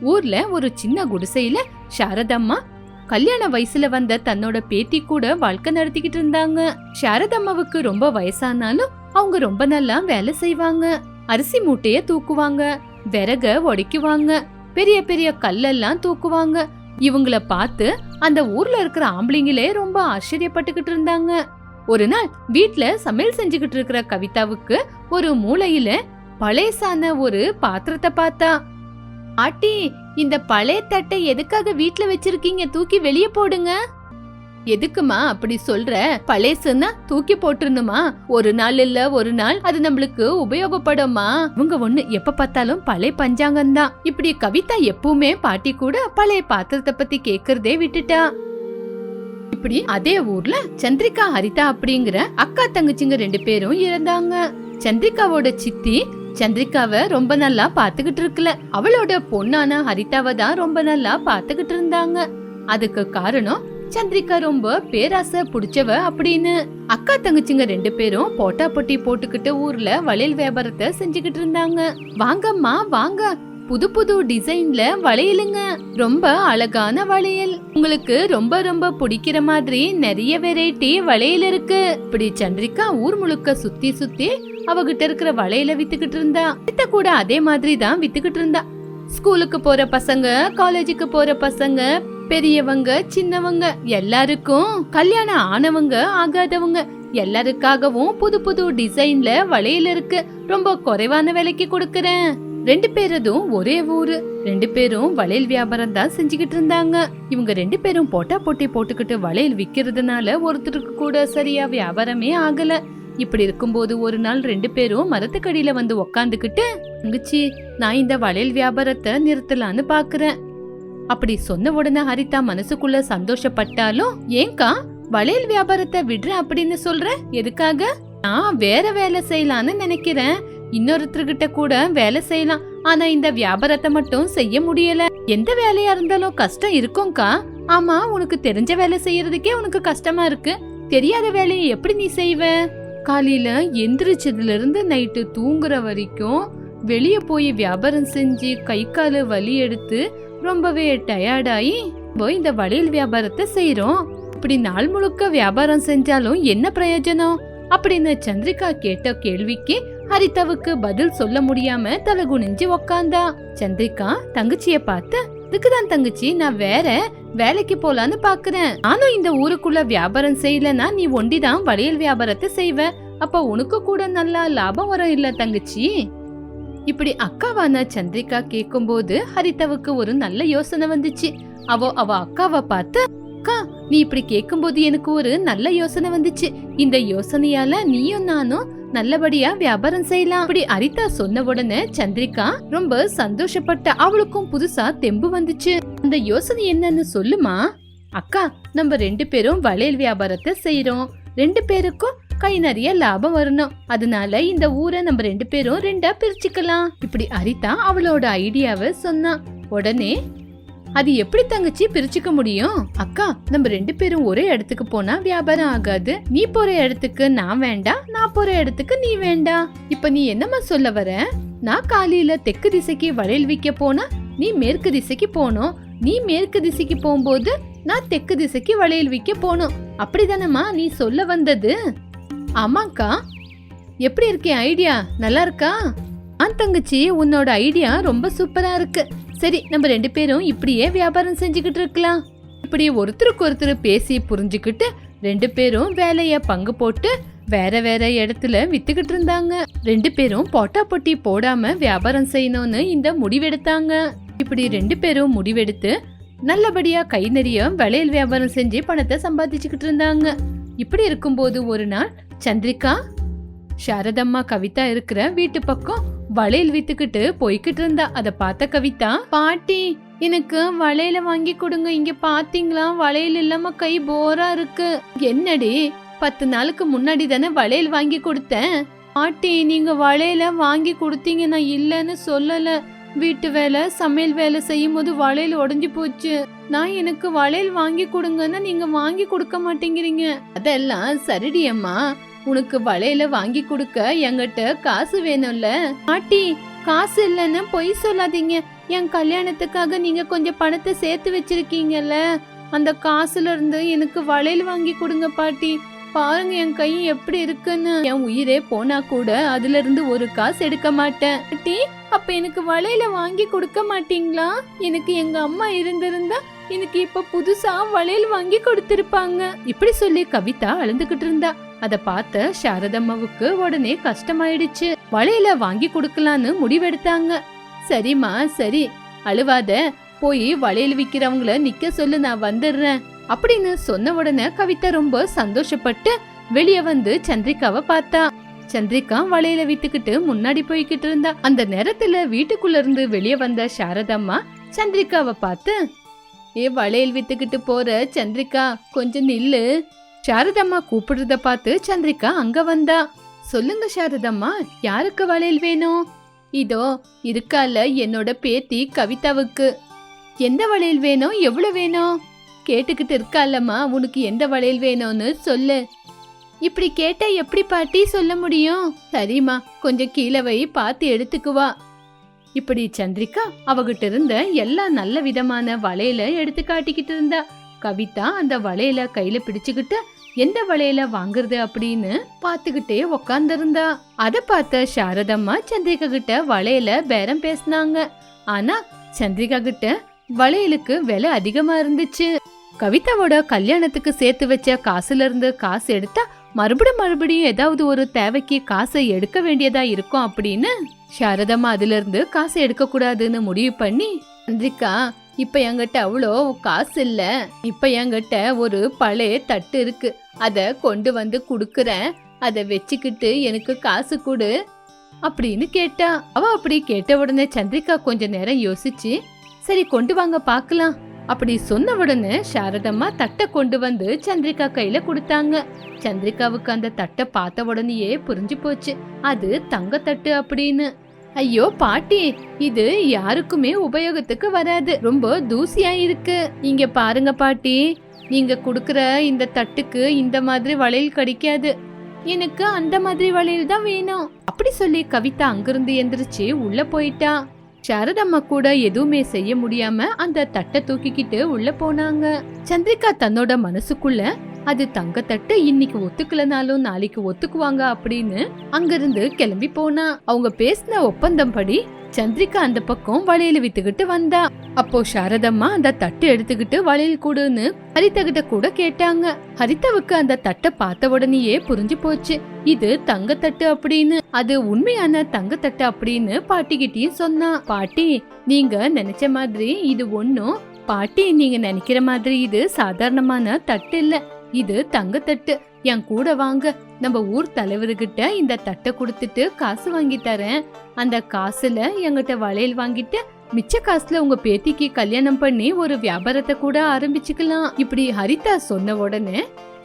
ஊர்ல ஒரு சின்ன குடிசையில சாரதம்மா கல்யாண வயசுல வந்த தன்னோட பேத்தி கூட வாழ்க்கை நடத்திக்கிட்டு இருந்தாங்க. சாரதம்மாவுக்கு ரொம்ப வயசானாலும் அவங்க ரொம்ப நல்லா வேலை செய்வாங்க. அரிசி மூட்டைய தூக்குவாங்க விறக உடைக்குவாங்க பெரிய பெரிய கல்லெல்லாம் தூக்குவாங்க. இவங்கள பார்த்து அந்த ஊர்ல இருக்கிற ஆம்பளைங்களே ரொம்ப ஆச்சரியப்பட்டுக்கிட்டு இருந்தாங்க. ஒரு நாள் வீட்ல சமையல் செஞ்சுக்கிட்டு இருக்கிற கவிதாவுக்கு ஒரு மூலையில பழையசான ஒரு பாத்திரத்தை பார்த்தா. ஆட்டி இந்த பழைய தட்டை எதுக்காக வீட்ல வச்சிருக்கீங்க? தூக்கி வெளியே போடுங்க. எதுக்குமா அப்படி சொல்ற? பழையசுன்னா தூக்கி போட்டுருணுமா ஒரு நாள் இல்ல ஒரு நாள் அது நம்மளுக்கு உபயோகப்படுமா இவங்க ஒண்ணு எப்ப பார்த்தாலும் பழைய பஞ்சாங்கம் தான். இப்படி கவிதா எப்பவுமே பாட்டி கூட பழைய பாத்திரத்தை பத்தி கேக்குறதே விட்டுட்டா. இப்படி அதே ஊர்ல சந்திரிகா ஹரிதா அப்படிங்கிற அக்கா தங்கச்சிங்க ரெண்டு பேரும் இருந்தாங்க சந்திரிகாவோட சித்தி சந்திரிகாவை ரொம்ப நல்லா பாத்துக்கிட்டு இருக்கல. அவளோட பொண்ணான ஹரிதாவை தான் ரொம்ப நல்லா பாத்துக்கிட்டு இருந்தாங்க. அதுக்கு காரணம் சந்திரிகா ரொம்ப பேராசை பிடிச்சவ அப்படின்னு. அக்கா தங்கச்சிங்க ரெண்டு பேரும் போட்டா பொட்டி போட்டுக்கிட்டு ஊர்ல வளையல் வியாபாரத்தை செஞ்சுக்கிட்டு இருந்தாங்க. வாங்கம்மா வாங்க. புது புது டிசைன்ல வளையலுங்க. ரொம்ப அழகான வளையல். உங்களுக்கு ரொம்ப ரொம்ப பிடிக்கிற மாதிரி நிறைய வெரைட்டி வளையல் இருக்கு. இப்படி சந்திரிகா ஊர் முழுக்க சுத்தி சுத்தி அவகிட்ட இருக்கிற வளையல வித்துக்கிட்டு இருந்தா. வித்த கூட அதே மாதிரி தான் வித்துக்கிட்டு இருந்தா. ஸ்கூலுக்கு போற பசங்க காலேஜுக்கு போற பசங்க பெரியவங்க சின்னவங்க எல்லாருக்கும் கல்யாணம் ஆனவங்க ஆகாதவங்க எல்லாருக்காகவும் புது புது டிசைன்ல வளையல் இருக்கு. ரொம்ப குறைவான விலைக்கு கொடுக்கறேன். ரெண்டு பேரதும் ஒரே ஊரு. ரெண்டு பேரும் வளையல் வியாபாரம் தான் செஞ்சுக்கிட்டு இருந்தாங்க. இவங்க ரெண்டு பேரும் போட்டா போட்டி போட்டுக்கிட்டு வளையல் விக்கிறதுனால ஒருத்தருக்கு கூட சரியா வியாபாரமே ஆகல. இப்படி இருக்கும்போது ஒரு நாள் ரெண்டு பேரும் மரத்துக்கடியில வந்து உக்காந்துக்கிட்டு தங்கச்சி நான் இந்த வளையல் வியாபாரத்தை நிறுத்தலான்னு பாக்குறேன். அப்படி சொன்ன உடனே ஹரிதா மனசுக்குள்ள சந்தோஷப்பட்டாலும் ஏங்கா வளையல் வியாபாரத்தை விடுறேன் அப்படின்னு சொல்ற? எதுக்காக? நான் வேற வேலை செய்யலான்னு நினைக்கிறேன். இன்னொருத்தர்கிட்ட கூட வேலை செய்யலாம். ஆனா இந்த வியாபாரத்தை மட்டும் செய்ய முடியல. எந்த வேலையா இருந்தாலும் கஷ்டம் இருக்கும்க்கா. ஆமா உனக்கு தெரிஞ்ச வேலை செய்யறதுக்கே உனக்கு கஷ்டமா இருக்கு. தெரியாத வேலையை எப்படி நீ செய்வ? காலையில எந்திரிச்சதுல இருந்து நைட்டு தூங்குற வரைக்கும் வெளியே போய் வியாபாரம் செஞ்சு கை காலு வலி எடுத்து ரொம்பவே டயர்டாயி போய் இந்த வளையல் வியாபாரத்தை செய்யறோம் இப்படி நாள் முழுக்க வியாபாரம் செஞ்சாலும் என்ன பிரயோஜனம்? அப்படின்னு சந்திரிகா கேட்ட கேள்விக்கு ஹரிதாவுக்கு பதில் சொல்ல முடியாம தலை குனிஞ்சு உக்காந்தா. சந்திரிகா தங்கச்சிய பார்த்து இதுக்குதான் தங்கச்சி நான் வேற வேலைக்கு போலான்னு பாக்குறேன். நானும் இந்த ஊருக்குள்ள வியாபாரம் செய்யலன்னா நீ ஒண்டிதான் வளையல் வியாபாரத்தை செய்வ. அப்ப உனக்கு கூட நல்லா லாபம் வரும் இல்ல தங்கச்சி? இப்படி அக்காவான சந்திரிகா கேக்கும்போது ஹரிதாவுக்கு ஒரு நல்ல யோசனை வந்துச்சு. அவ அவ அக்காவை பார்த்து அக்கா நீ இப்படி கேக்கும்போது எனக்கு ஒரு நல்ல யோசனை வந்துச்சு. இந்த யோசனையால நீயும் நானும் நல்லபடியா வியாபாரம் செய்யலாம். அப்படி அரிதா சொன்ன உடனே சந்திரிகா ரொம்ப சந்தோஷப்பட்ட அவளுக்கும் புதுசா தெம்பு வந்துச்சு. அந்த யோசனை என்னன்னு சொல்லுமா? அக்கா நம்ம ரெண்டு பேரும் வளையல் வியாபாரத்தை செய்யறோம் ரெண்டு பேருக்கும் கை நிறைய லாபம் வரணும். அதனால இந்த ஊரை நம்ம ரெண்டு பேரும் ரெண்டா பிரிச்சுக்கலாம். இப்படி அரிதா அவளோட ஐடியாவை சொன்னா. உடனே அது எப்படி தங்கச்சி பிரிச்சுக்க முடியும்? அக்கா நம்ம ரெண்டு பேரும் ஒரே இடத்துக்கு போனா வியாபாரம் ஆகாது. நீ போற இடத்துக்கு நான் வேண்டாம் நான் போற இடத்துக்கு நீ வேண்டாம் இப்ப நீ என்னம்மா சொல்ல வர? நான் காலையில தெற்கு திசைக்கு வளையல் விற்க போனா நீ மேற்கு திசைக்கு போகணும். நீ மேற்கு திசைக்கு போகும்போது நான் தெற்கு திசைக்கு வளையல் விற்க போகணும். அப்படிதானம்மா நீ சொல்ல வந்தது? ஆமாக்கா. எப்படி இருக்கே ஐடியா? நல்லா இருக்கா? ஆ தங்கச்சி உன்னோட ஐடியா ரொம்ப சூப்பரா இருக்கு. சரி நம்ம ரெண்டு பேரும் இப்படியே வியாபாரம் செஞ்சுக்கிட்டு இருக்கலாம். இப்படி ஒருத்தருக்கு ஒருத்தர் பேசி புரிஞ்சுக்கிட்டு ரெண்டு பேரும் வேலையை பங்கு போட்டு வேற வேற இடத்துல வித்துக்கிட்டு இருந்தாங்க. ரெண்டு பேரும் போட்டா பொட்டி போடாம வியாபாரம் செய்யணும்னு இந்த முடிவெடுத்தாங்க. இப்படி ரெண்டு பேரும் முடிவெடுத்து நல்லபடியா கை நிறைய வளையல் வியாபாரம் செஞ்சு பணத்தை சம்பாதிச்சுக்கிட்டு இருந்தாங்க. இப்படி இருக்கும்போது ஒரு நாள் சந்திரிகா சாரதம்மா கவிதா இருக்கிற வீட்டு பக்கம் வளையல் வித்துக்கிட்டு போய்கிட்டு இருந்தா. அத பார்த்த கவிதா பாட்டி எனக்கு வளையல வாங்கி கொடுங்க. இங்க பாத்தீங்களா வளையல் இல்லாம கை போரா இருக்கு. என்னடி? பத்து நாளுக்கு முன்னாடி தானே வளையல் வாங்கி கொடுத்தேன். பாட்டி நீங்க வளையல வாங்கி கொடுத்தீங்க நான் இல்லைன்னு சொல்லல. வீட்டு வேலை சமையல் வேலை செய்யும் போது வளையல் உடஞ்சி போச்சு. நான் எனக்கு வளையல் வாங்கி கொடுங்கன்னா நீங்க வாங்கி கொடுக்க மாட்டேங்கிறீங்க. அதெல்லாம் சரிடி அம்மா. உனக்கு வளையல வாங்கி கொடுக்க என்கிட்ட காசு வேணும்ல? பாட்டி காசு இல்லைன்னு பொய் சொல்லாதீங்க. என் கல்யாணத்துக்காக நீங்க கொஞ்சம் பணத்தை சேர்த்து வச்சிருக்கீங்கல்ல? அந்த காசுல இருந்து எனக்கு வளையல் வாங்கி கொடுங்க பாட்டி. பாருங்க என் கை எப்படி இருக்குன்னு. என் உயிரே போனா கூட அதுல இருந்து ஒரு காசு எடுக்க மாட்டேன். பாட்டி அப்ப எனக்கு வளையல வாங்கி கொடுக்க மாட்டீங்களா? எனக்கு எங்க அம்மா இருந்திருந்தா எனக்கு இப்ப புதுசா வளையல் வாங்கி கொடுத்திருப்பாங்க. இப்படி சொல்லி கவிதா அழுந்துகிட்டு இருந்தா. அத பார்த்த சாரதம்மாவுக்கு உடனே கஷ்டமாயிடுச்சு. வளையல வாங்கி கொடுக்கலான்னு முடிவெடுத்தாங்க. சரிம்மா சரி. அழுவாத. போய் வளையல் விக்கிறவங்கள நிக்க சொல்லு நான் வந்துடுறேன். அப்படின்னு சொன்ன உடனே கவிதா ரொம்ப சந்தோஷப்பட்டு வெளிய வந்து சந்திரிகாவை பார்த்தா. சந்திரிகா வளையல வித்துக்கிட்டு முன்னாடி போய்கிட்டு இருந்தா. அந்த நேரத்துல வீட்டுக்குள்ள இருந்து வெளிய வந்த சாரதம்மா சந்திரிகாவை பார்த்து ஏ வளையல் வித்துக்கிட்டு போற சந்திரிகா கொஞ்சம் நில்லு. சாரதம்மா கூப்பிடுறத பார்த்து சந்திரிகா அங்க வந்தா. சொல்லுங்க சாரதம்மா யாருக்கு வளையல் வேணும்? இதோ இருக்கால என்னோட பேத்தி கவிதாவுக்கு. எந்த வளையல் வேணும்? எவ்வளவு வேணும்? கேட்டுக்கிட்டு இருக்காலம்மா உனக்கு எந்த வளையல் வேணும்னு சொல்லு. இப்படி கேட்டா எப்படி பாட்டி சொல்ல முடியும்? சரிம்மா கொஞ்சம் கீழே வை பார்த்து எடுத்துக்குவா இப்படி சந்திரிகா அவகிட்ட இருந்த எல்லா நல்ல விதமான வளையல எடுத்து காட்டிக்கிட்டு இருந்தா. கவிதா அந்த வளையல கையில பிடிச்சுக்கிட்டு எந்த வளையல வாங்குறது அப்படின்னு பாத்துக்கிட்டே உக்காந்துருந்தா. அத பார்த்த சாரதம்மா சந்திரிகா கிட்ட வளையல பேரம் பேசினாங்க. ஆனா சந்திரிகா கிட்ட வளையலுக்கு விலை அதிகமா இருந்துச்சு. கவிதாவோட கல்யாணத்துக்கு சேர்த்து வச்ச காசுல இருந்து காசு எடுத்தா மறுபடியும் மறுபடியும் ஏதாவது ஒரு தேவைக்கு காசை எடுக்க வேண்டியதா இருக்கும் அப்படின்னு சாரதம்மா அதிலிருந்து காசை எடுக்க கூடாதுன்னு முடிவு பண்ணி சந்திரிகா இப்ப என்கிட்ட அவ்வளோ காசு இல்ல. இப்ப என்கிட்ட ஒரு பழைய தட்டு இருக்கு. அத கொண்டு வந்து குடுக்கறேன். அத வச்சுக்கிட்டு எனக்கு காசு கொடு. அப்படின்னு கேட்டா. அவ அப்படி கேட்ட உடனே சந்திரிகா கொஞ்ச நேரம் யோசிச்சு சரி கொண்டு வாங்க பார்க்கலாம் அப்படி சொன்ன உடனே சாரதம்மா தட்டை கொண்டு வந்து சந்திரிகா கையில கொடுத்தாங்க. சந்திரிகாவுக்கு அந்த தட்டை பார்த்த உடனேயே புரிஞ்சு போச்சு. அது தங்க தட்டு அப்படின்னு. ஐயோ பாட்டி இது யாருக்குமே உபயோகத்துக்கு வராது. ரொம்ப தூசியா இருக்கு இங்க பாருங்க பாட்டி நீங்க கொடுக்குற இந்த தட்டுக்கு இந்த மாதிரி வளையல் கிடைக்காது. எனக்கு அந்த மாதிரி வளையல் தான் வேணும். அப்படி சொல்லி கவிதா அங்கிருந்து எந்திரிச்சு உள்ள போயிட்டா. சாரதம்மா கூட எதுவுமே செய்ய முடியாம அந்த தட்டை தூக்கிக்கிட்டு உள்ள போனாங்க. சந்திரிகா தன்னோட மனசுக்குள்ள அது தங்கத்தட்டு இன்னைக்கு ஒத்துக்கலனாலும் நாளைக்கு ஒத்துக்குவாங்க அப்படின்னு அங்கிருந்து கிளம்பி போனா. அவங்க பேசின ஒப்பந்தம் படி சந்திரிகா அந்த பக்கம் வளையல் வித்துக்கிட்டு வந்தா. அப்போ சாரதம்மா அந்த தட்டு எடுத்துக்கிட்டு வளையல் கூடுன்னு ஹரிதா கிட்ட கூட கேட்டாங்க. ஹரிதாவுக்கு அந்த தட்டை பார்த்த உடனேயே புரிஞ்சு போச்சு. இது தங்கத்தட்டு அப்படின்னு அது உண்மையான தங்கத்தட்டு அப்படின்னு பாட்டிக்கிட்டயும் சொன்னா. பாட்டி நீங்க நினைச்ச மாதிரி இது ஒண்ணும் பாட்டி நீங்க நினைக்கிற மாதிரி இது சாதாரணமான தட்டு இல்லை. இது தங்கத்தட்டு என் கூட வாங்க. நம்ம ஊர் தலைவர்கிட்ட இந்த தட்டை கொடுத்துட்டு காசு வாங்கி தரேன். அந்த காசுல எங்கிட்ட வளையல் வாங்கிட்டு மிச்ச காசுல உங்க பேத்திக்கு கல்யாணம் பண்ணி ஒரு வியாபாரத்தை கூட ஆரம்பிச்சுக்கலாம். இப்படி ஹரிதா சொன்ன உடனே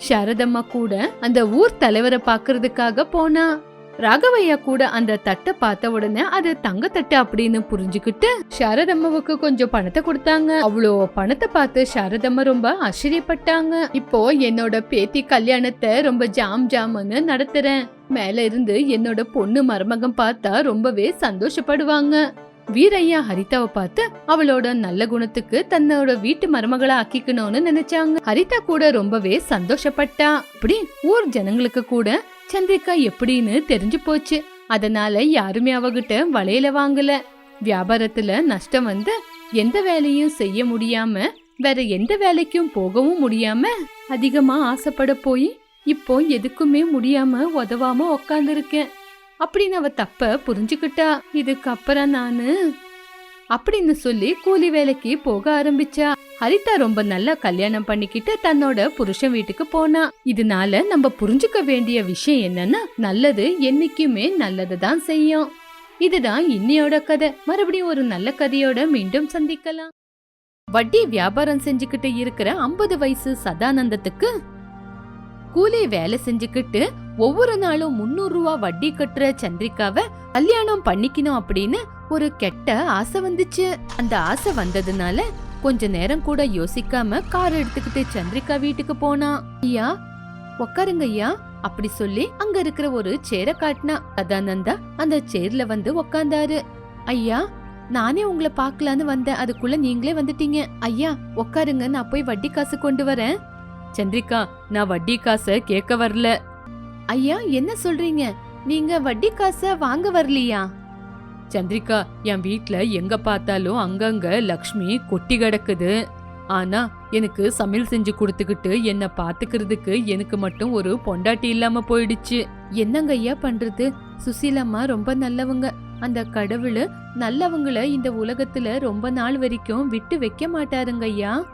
சாரதம்மா கூட அந்த ஊர் தலைவரை பாக்குறதுக்காக போனா. ராகவையா கூட அந்த தட்டை பார்த்த உடனே அது தங்க தட்டு அப்படின்னு புரிஞ்சுக்கிட்டு சாரதம்மாவுக்கு கொஞ்சம் பணத்தை கொடுத்தாங்க. அவ்வளோ பணத்தை பார்த்து சாரதம்மா ரொம்ப ஆச்சரியப்பட்டாங்க. இப்போ என்னோட பேத்தி கல்யாணத்தை ரொம்ப ஜாம் ஜாம்னு நடத்துறேன். மேல இருந்து என்னோட பொண்ணு மருமகம் பார்த்தா ரொம்பவே சந்தோஷப்படுவாங்க. வீரையா ஹரிதாவை பார்த்து அவளோட நல்ல குணத்துக்கு தன்னோட வீட்டு மருமகளை ஆக்கிக்கணும்னு நினைச்சாங்க. ஹரிதா கூட ரொம்பவே சந்தோஷப்பட்டா. அப்படி ஊர் ஜனங்களுக்கு கூட சந்திரிகா எப்படின்னு தெரிஞ்சு போச்சு. அதனால யாருமே அவகிட்ட வளையல வாங்கல. வியாபாரத்துல நஷ்டம் வந்து எந்த வேலையும் செய்ய முடியாம வேற எந்த வேலைக்கும் போகவும் முடியாம அதிகமா ஆசைப்பட போய் இப்போ எதுக்குமே முடியாம உதவாம உக்காந்துருக்கேன். அப்படின்னு அவ தப்ப புரிஞ்சுக்கிட்டா. இதுக்கப்புறம் நானு அப்படின்னு சொல்லி கூலி வேலைக்கு போக ஆரம்பிச்சா. ஹரிதா ரொம்ப நல்லா கல்யாணம் பண்ணிக்கிட்டு தன்னோட புருஷன் வீட்டுக்கு போனா. இதனால நம்ம புரிஞ்சுக்க வேண்டிய விஷயம் என்னன்னா நல்லது என்னைக்குமே நல்லது தான் செய்யும். இதுதான் இன்னையோட கதை. மறுபடியும் ஒரு நல்ல கதையோட மீண்டும் சந்திக்கலாம். வட்டி வியாபாரம் செஞ்சுக்கிட்டு இருக்கிற ஐம்பது வயசு சதானந்தத்துக்கு கூலி வேலை செஞ்சுக்கிட்டு ஒவ்வொரு நாளும் முன்னூறு ரூபா வட்டி கட்டுற சந்திரிகாவை கல்யாணம் பண்ணிக்கணும் அப்படின்னு ஒரு கெட்ட ஆசை வந்துச்சு. அந்த ஆசை வந்ததுனால கொஞ்ச நேரம் கூட யோசிக்காம கார் எடுத்துக்கிட்டு சந்திரிகா வீட்டுக்கு போனா. ஐயா உக்காருங்க ஐயா. அப்படி சொல்லி அங்க இருக்கிற ஒரு சேர காட்டினா. சதானந்தா அந்த சேர்ல வந்து உக்காந்தாரு. ஐயா நானே உங்களை பார்க்கலான்னு வந்தேன். அதுக்குள்ள நீங்களே வந்துட்டீங்க. ஐயா உட்காருங்க நான் போய் வட்டி காசு கொண்டு வரேன். சந்திரிகா நான் வட்டி காசை கேட்க வரல. ஐயா என்ன சொல்றீங்க? நீங்க வட்டி காசை வாங்க வரலையா? சந்திரிகா என் வீட்ல எங்க பார்த்தாலும் அங்கங்க லக்ஷ்மி கொட்டி கிடக்குது. ஆனா எனக்கு சமையல் செஞ்சு கொடுத்துக்கிட்டு என்னை பார்த்துக்கிறதுக்கு எனக்கு மட்டும் ஒரு பொண்டாட்டி இல்லாம போயிடுச்சு. என்னங்க ஐயா பண்றது? சுசீலம்மா ரொம்ப நல்லவங்க. அந்த கடவுள் நல்லவங்களை இந்த உலகத்துல ரொம்ப நாள் வரைக்கும் விட்டு வைக்க மாட்டாருங்க ஐயா.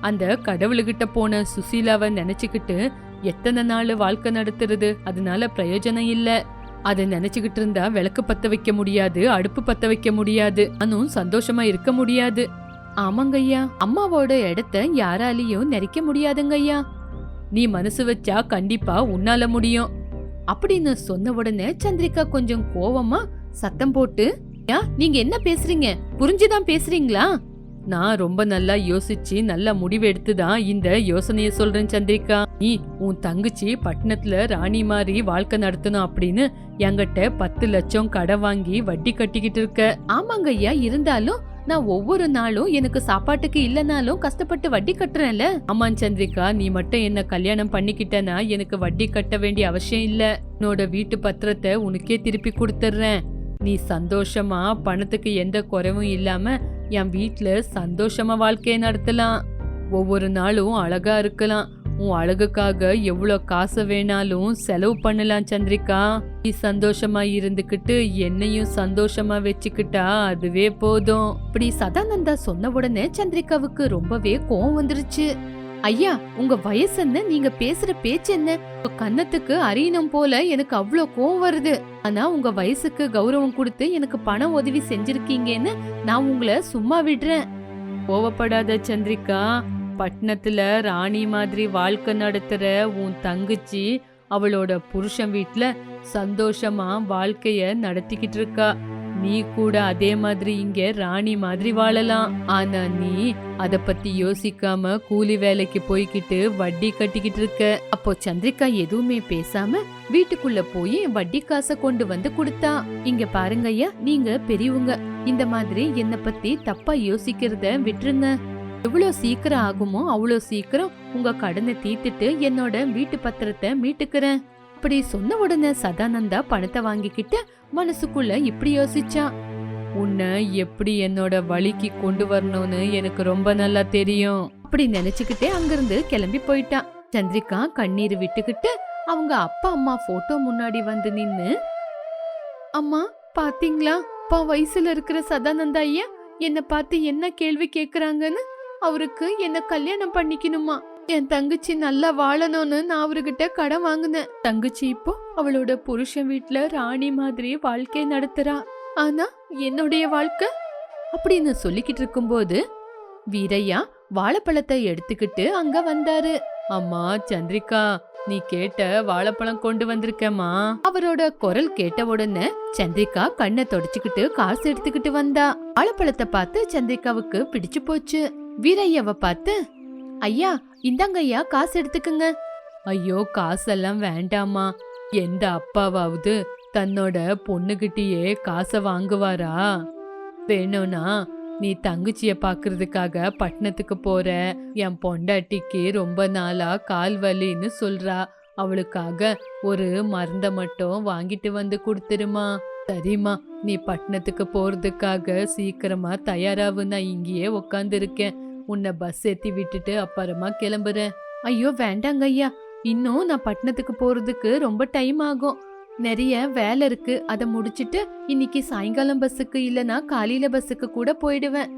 அந்த கடவுள்கிட்ட போன சுசீலாவை நினைச்சுக்கிட்டு எத்தனை நாள் வாழ்க்கை நடத்துறது? அதனால பிரயோஜனம் இல்லை. அதை நினைச்சுக்கிட்டு இருந்தா விளக்கு பத்த வைக்க முடியாது அடுப்பு பத்த வைக்க முடியாது. அனும் சந்தோஷமா இருக்க முடியாது. ஆமாங்கய்யா அம்மாவோட இடத்த யாராலையும் நெரிக்க முடியாதுங்கய்யா நீ மனசு வச்சா கண்டிப்பா உன்னால முடியும். அப்படின்னு சொன்ன உடனே சந்திரிகா கொஞ்சம் கோவமா சத்தம் போட்டு நீங்க என்ன பேசுறீங்க? புரிஞ்சுதான் பேசுறீங்களா? நான் ரொம்ப நல்லா யோசிச்சு நல்ல முடிவு எடுத்துதான் இந்த யோசனைய சொல்றேன் சந்திரிகா. நீ உன் தங்கச்சி பட்டணத்துல ராணி மாதிரி வாழ்க்கை நடத்தணும் அப்படின்னு என்கிட்ட பத்து லட்சம் கடை வாங்கி வட்டி கட்டிக்கிட்டு இருக்க. ஆமாங்க ஐயா இருந்தாலும் நான் ஒவ்வொரு நாளும் எனக்கு சாப்பாட்டுக்கு இல்லைனாலும் கஷ்டப்பட்டு வட்டி கட்டுறேன்ல. ஆமா சந்திரிகா நீ மட்டும் என்ன கல்யாணம் பண்ணிக்கிட்டனா எனக்கு வட்டி கட்ட வேண்டிய அவசியம் இல்ல. உன்னோட வீட்டு பத்திரத்தை உனக்கே திருப்பி கொடுத்துட்றேன். நீ சந்தோஷமா பணத்துக்கு எந்த குறைவும் இல்லாம என் வீட்டுல சந்தோஷமா வாழ்க்கையை நடத்தலாம். ஒவ்வொரு நாளும் அழகா இருக்கலாம். உன் அழகுக்காக எவ்வளோ காசு வேணாலும் செலவு பண்ணலாம் சந்திரிகா. நீ சந்தோஷமா இருந்துக்கிட்டு என்னையும் சந்தோஷமா வச்சுக்கிட்டா அதுவே போதும். இப்படி சதானந்தா சொன்ன உடனே சந்திரிகாவுக்கு ரொம்பவே கோவம் வந்துருச்சு. ஐயா உங்க வயசு என்ன நீங்க பேசுற பேச்சு என்ன? உங்க கன்னத்துக்கு அரியணம் போல எனக்கு அவ்வளோ கோவம் வருது. ஆனா உங்க வயசுக்கு கௌரவம் கொடுத்து எனக்கு பண உதவி செஞ்சிருக்கீங்கன்னு நான் உங்களை சும்மா விடுறேன். கோவப்படாத சந்திரிகா. பட்டணத்துல ராணி மாதிரி வாழ்க்கை நடத்துற உன் தங்கச்சி அவளோட புருஷன் வீட்டுல சந்தோஷமா வாழ்க்கைய நடத்திக்கிட்டு இருக்கா. நீ கூட அதே மாதிரி இங்க ராணி மாதிரி வாழலாம். ஆனா நீ அத பத்தி யோசிக்காம கூலி வேலைக்கு போய்கிட்டு வட்டி கட்டிக்கிட்டு இருக்க. அப்போ சந்திரிகா எதுவுமே பேசாம வீட்டுக்குள்ள போய் வட்டி காசை கொண்டு வந்து கொடுத்தா. இங்க பாருங்க ஐயா நீங்க பெரியவங்க. இந்த மாதிரி என்ன பத்தி தப்பா யோசிக்கிறத விட்டுருங்க. எவ்வளோ சீக்கிரம் ஆகுமோ அவ்வளோ சீக்கிரம் உங்க கடனை தீர்த்துட்டு என்னோட வீட்டு பத்திரத்தை மீட்டுக்கிறேன். அப்படி சொன்ன உடனே சதானந்தா பணத்தை வாங்கிக்கிட்டு மனசுக்குள்ள இப்படி யோசிச்சா உன்னை எப்படி என்னோட வழிக்கு கொண்டு வரணும்னு எனக்கு ரொம்ப நல்லா தெரியும் அப்படி நினைச்சுக்கிட்டே அங்கிருந்து கிளம்பி போயிட்டான். சந்திரிகா கண்ணீர் விட்டுக்கிட்டு அவங்க அப்பா அம்மா போட்டோ முன்னாடி வந்து நின்னு அம்மா பாத்தீங்களா? அப்பா வயசுல இருக்கிற சதானந்தா ஐயா என்ன பார்த்து என்ன கேள்வி கேக்குறாங்கன்னு அவருக்கு என்ன கல்யாணம் பண்ணிக்கணுமா? என் தங்கச்சி நல்லா வாழணும்னு நான் அவர்கிட்ட கடன் வாங்கினேன். தங்கச்சி இப்போ அவளோட புருஷன் வீட்டுல ராணி மாதிரி வாழ்க்கை நடத்துறா. ஆனா என்னுடைய வாழ்க்கை? அப்படின்னு சொல்லிக்கிட்டு இருக்கும்போது வீரையா வாழைப்பழத்தை எடுத்துக்கிட்டு அங்க வந்தாரு. அம்மா சந்திரிகா நீ கேட்ட வாழைப்பழம் கொண்டு வந்திருக்கேம்மா. அவரோட குரல் கேட்ட உடனே சந்திரிகா கண்ணை தொடச்சுக்கிட்டு காசு எடுத்துக்கிட்டு வந்தா. வாழைப்பழத்தை பார்த்து சந்திரிகாவுக்கு பிடிச்சு போச்சு. வீரையாவை பார்த்து ஐயா இந்தாங்க ஐயா காசு எடுத்துக்குங்க. ஐயோ காசெல்லாம் வேண்டாமா எந்த அப்பாவாவது தன்னோட பொண்ணுகிட்டயே காசை வாங்குவாரா? வேணும்னா நீ தங்கச்சிய பாக்குறதுக்காக பட்டணத்துக்கு போற. என் பொண்டாட்டிக்கு ரொம்ப நாளா கால் வலின்னு சொல்றா. அவளுக்காக ஒரு மருந்த மட்டும் வாங்கிட்டு வந்து கொடுத்துருமா. சரிம்மா நீ பட்டணத்துக்கு போறதுக்காக சீக்கிரமா தயாராவு நான் இங்கேயே உக்காந்துருக்கேன். உன்னை பஸ் ஏற்றி விட்டுட்டு அப்புறமா கிளம்புறேன் ஐயோ வேண்டாங்க ஐயா. இன்னும் நான் பட்டணத்துக்கு போறதுக்கு ரொம்ப டைம் ஆகும். நிறைய வேலை இருக்கு. அதை முடிச்சிட்டு இன்னைக்கு சாயங்காலம் பஸ்ஸுக்கு இல்லனா காலையில பஸ்ஸுக்கு கூட போயிடுவேன்.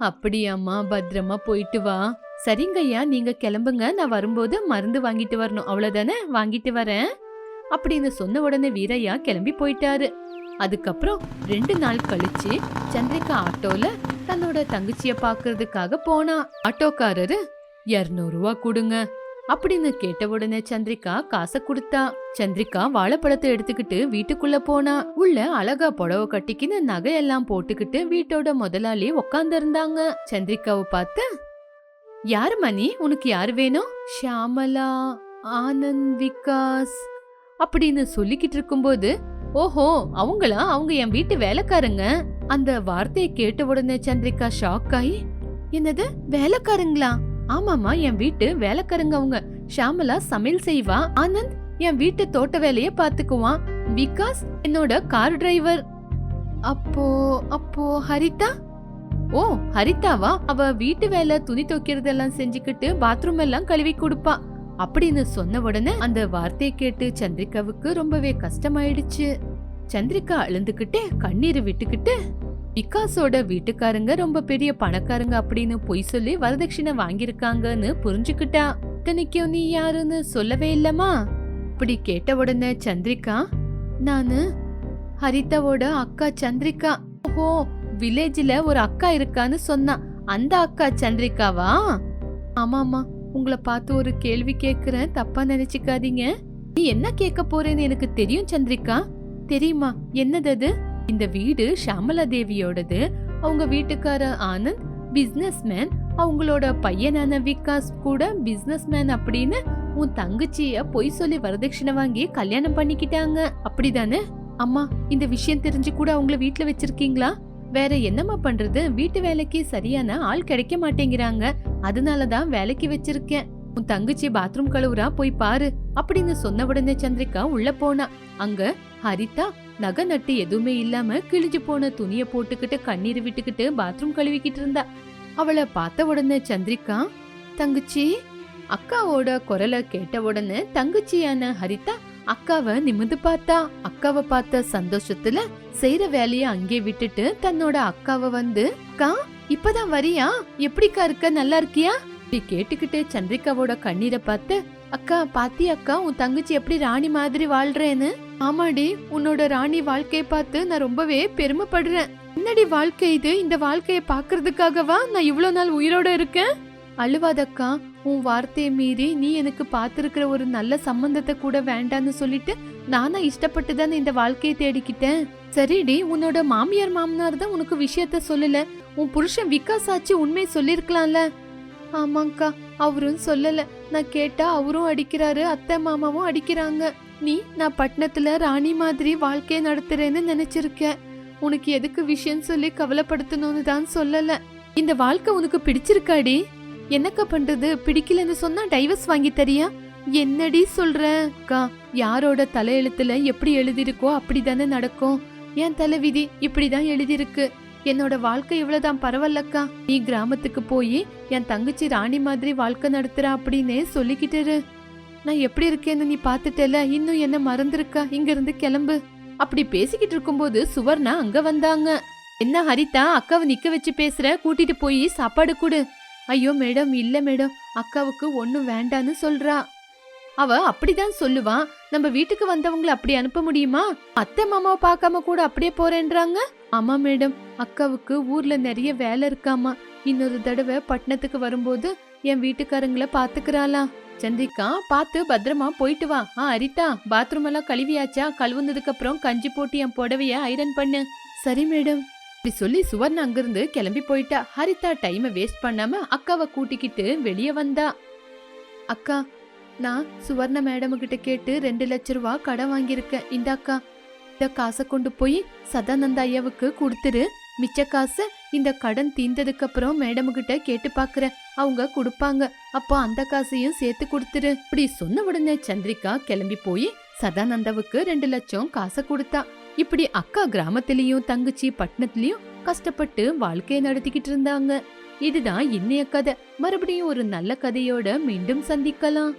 அப்படியாம்மா பத்திரமா போயிட்டு வா. சரிங்கய்யா நீங்க கிளம்புங்க. நான் வரும்போது மருந்து வாங்கிட்டு வரணும். அவ்வளவுதானே? வாங்கிட்டு வரேன். அப்படின்னு சொன்ன உடனே வீரையா கிளம்பி போயிட்டாரு. அதுக்கப்புறம் ரெண்டு நாள் கழிச்சு சந்திரிகா ஆட்டோல தன்னோட தங்கச்சிய பாக்குறதுக்காக போனா ஆட்டோக்காரரு இருநூறு ரூபா கொடுங்க அப்படின்னு கேட்ட உடனே சந்திரிகா காசை கொடுத்தா. சந்திரிகா வாழைப்பழத்தை எடுத்துக்கிட்டு வீட்டுக்குள்ள போனா உள்ள அழகா புடவை கட்டிக்கின்னு நகையெல்லாம் போட்டுக்கிட்டு வீட்டோட முதலாளி உக்காந்து இருந்தாங்க சந்திரிகாவை பார்த்து யாரு மணி? உனக்கு யாரு வேணும்? ஷியாமலா ஆனந்த் விகாஸ் அப்படின்னு சொல்லிக்கிட்டு இருக்கும்போது ஓஹோ அவங்களா? அவங்க என் வீட்டு வேலைக்காரங்க. அந்த வார்த்தையை கேட்ட உடனே சந்திரிகா ஷாக் ஆகி என்னது வேலைக்காரங்களா? ஆமாமா என் வீட்டு வேலைக்காரங்க அவங்க. ஷாமலா சமையல் செய்வா. ஆனந்த் என் வீட்டு தோட்ட வேலையை பாத்துக்குவான் விகாஸ் என்னோட கார் டிரைவர் அப்போ அப்போ ஹரிதா? ஓ ஹரிதாவா? அவ வீட்டு வேலை துணி துவைக்கிறதெல்லாம் செஞ்சுக்கிட்டு பாத்ரூம் எல்லாம் கழுவி கொடுப்பா. அப்படின்னு சொன்ன உடனே அந்த வார்த்தையை கேட்டு சந்திரிகாவுக்கு ரொம்பவே கஷ்டமாயிடுச்சு. சந்திரிகா அழுந்துகிட்டே கண்ணீர் விட்டுக்கிட்டு விகாஸோட வீட்டுக்காரங்க ரொம்ப பெரிய பணக்காரங்க அப்படின்னு பொய் சொல்லி வரதட்சணை வாங்கியிருக்காங்கன்னு புரிஞ்சுக்கிட்டா இத்தனைக்கும் நீ யாருன்னு சொல்லவே இல்லம்மா? இப்படி கேட்ட உடனே சந்திரிகா நானு ஹரிதாவோட அக்கா சந்திரிகா. ஓஹோ வில்லேஜில் ஒரு அக்கா இருக்கான்னு சொன்னான் அந்த அக்கா சந்திரிகாவா? ஆமாம்மா உங்களை பார்த்து ஒரு கேள்வி கேட்குறேன் தப்பா நினைச்சுக்காதீங்க. நீ என்ன கேட்க போறேன்னு எனக்கு தெரியும் சந்திரிகா. தெரியுமா? என்னது அது? இந்த வீடு ஷாமலா தேவியோடது. அவங்க வீட்டுக்கார ஆனந்த் பிசினஸ்மேன் அவங்களோட பையனான விகாஸ் கூட பிசினஸ்மேன் அப்படின்னு உன் தங்கச்சிய பொய் சொல்லி வரதட்சணை வாங்கி கல்யாணம் பண்ணிக்கிட்டாங்க. அப்படிதானே? அம்மா இந்த விஷயம் தெரிஞ்சு கூட அவங்கள வீட்ல வச்சிருக்கீங்களா? வேற என்னம்மா பண்றது? வீட்டு வேலைக்கு சரியான ஆள் கிடைக்க மாட்டேங்கிறாங்க. அதனாலதான் வேலைக்கு வச்சிருக்கேன். உன் தங்கச்சி பாத்ரூம் கழுவுறா போய் பாரு அப்படின்னு சொன்ன உடனே சந்திரிகா உள்ள போனா. அங்க ஹரிதா நகை நட்டு எதுவுமே இல்லாம கிழிஞ்சு போன துணிய போட்டுக்கிட்டு கண்ணீர் விட்டுக்கிட்டு பாத்ரூம் கழுவிக்கிட்டு இருந்தா. அவளை பார்த்த உடனே சந்திரிகா தங்கச்சி அக்காவோட குரலை கேட்ட உடனே தங்கச்சியான ஹரிதா அக்காவை நிமிந்து பார்த்தா. அக்காவை பார்த்த சந்தோஷத்துல செய்யற வேலைய அங்கே விட்டுட்டு தன்னோட அக்காவை வந்து அக்கா இப்பதான் வரியா? எப்படிக்கா இருக்க? நல்லா இருக்கியா? இப்படி கேட்டுக்கிட்டே சந்திரிகாவோட கண்ணீரை பார்த்து அக்கா பாத்தி அக்கா உன் தங்கச்சி எப்படி ராணி மாதிரி வாழ்றேன்னு? ஆமாடி உன்னோட ராணி வாழ்க்கைய பார்த்து நான் ரொம்பவே பெருமைப்படுறேன். என்னடி வாழ்க்கை இது? இந்த வாழ்க்கைய பாக்குறதுக்காகவா நான் இவ்வளவு நாள் உயிரோட இருக்கேன்? அழுவாதக்கா உன் வார்த்தையை மீறி நீ எனக்கு பார்த்துருக்கிற ஒரு நல்ல சம்பந்தத்தை கூட வேண்டான்னு சொல்லிட்டு நானா இஷ்டப்பட்டு தானே இந்த வாழ்க்கையை தேடிக்கிட்டேன். சரிடி உன்னோட மாமியார் மாமனார் தான் உனக்கு விஷயத்த சொல்லல. உன் புருஷன் விகாஸ் ஆச்சு உண்மையை சொல்லிருக்கலாம்ல ஆமாங்க்கா அவரும் சொல்லல. நான் கேட்டா அவரும் அடிக்கிறாரு அத்தை மாமாவும் அடிக்கிறாங்க. நீ நான் பட்டணத்துல ராணி மாதிரி வாழ்க்கையை நடத்துறேன்னு நினைச்சிருக்க. உனக்கு எதுக்கு விஷயம் சொல்லி கவலைப்படுத்தணும்னு தான் சொல்லல. இந்த வாழ்க்கை உனக்கு பிடிச்சிருக்காடி? என்னக்கா பண்றது? பிடிக்கலன்னு சொன்னா டைவர்ஸ் வாங்கி தரியா? என்னடி சொல்றக்கா யாரோட தலையெழுத்துல எப்படி எழுதிருக்கோ அப்படிதானே நடக்கும். என் தலைவிதி இப்படிதான் எழுதிருக்கு என்னோட வாழ்க்கை இவ்வளவுதான் பரவாயில்லக்கா. நீ கிராமத்துக்கு போய் என் தங்கச்சி ராணி மாதிரி வாழ்க்கை நடத்துறா அப்படின்னே சொல்லிக்கிட்டு நான் எப்படி இருக்கேன்னு நீ பாத்துட்டல இன்னும் என்ன மறந்துருக்கா? இங்க இருந்து கிளம்பு. அப்படி பேசிக்கிட்டு இருக்கும்போது சுவர்ணா அங்க வந்தாங்க. என்ன ஹரிதா அக்காவை நிக்க வச்சு பேசுற? கூட்டிட்டு போய் சாப்பாடு கொடு. ஐயோ மேடம் இல்ல மேடம் அக்காவுக்கு ஒன்னும் வேண்டான்னு சொல்றா. அவ அப்படிதான் சொல்லுவான் நம்ம வீட்டுக்கு வந்தவங்கள அப்படி அனுப்ப முடியுமா? அத்தை மாமாவை பார்க்காம கூட அப்படியே போறேன்றாங்க? ஆமா மேடம். அக்காவுக்கு ஊர்ல நிறைய வேலை இருக்காமா. இன்னொரு தடவை பட்டணத்துக்கு வரும்போது என் வீட்டுக்காரங்களை பாத்துக்கிறாளா சந்திரிகா பார்த்து பத்திரமா போயிட்டு வா. ஆ அரிதா பாத்ரூம் எல்லாம் கழுவியாச்சா? கழுவுனதுக்கு அப்புறம் கஞ்சி போட்டு என் புடவைய ஐரன் பண்ணு. சரி மேடம். இப்படி சொல்லி சுவர்ணா அங்கிருந்து கிளம்பி போயிட்டா. ஹரிதா டைமை வேஸ்ட் பண்ணாம அக்காவை கூட்டிக்கிட்டு வெளியே வந்தா. அக்கா நான் சுவர்ண மேடம் கிட்ட கேட்டு ரெண்டு லட்ச ரூபா கடன் வாங்கியிருக்கேன். இந்த அக்கா இந்த காசை கொண்டு போய் சதானந்த ஐயாவுக்கு கொடுத்துரு. மிச்ச காசை இந்த கடன் தீர்ந்ததுக்கு அப்புறம் மேடம் கிட்ட கேட்டு பாக்குறேன். அவங்க கொடுப்பாங்க. அப்போ அந்த காசையும் சேர்த்து கொடுத்துரு. இப்படி சொன்ன உடனே சந்திரிகா கிளம்பி போய் சதானந்தாவுக்கு ரெண்டு லட்சம் காசை கொடுத்தா. இப்படி அக்கா கிராமத்திலயும் தங்கச்சி பட்டணத்திலயும் கஷ்டப்பட்டு வாழ்க்கையை நடத்திக்கிட்டு இருந்தாங்க. இதுதான் இன்னைய கதை. மறுபடியும் ஒரு நல்ல கதையோட மீண்டும் சந்திக்கலாம்.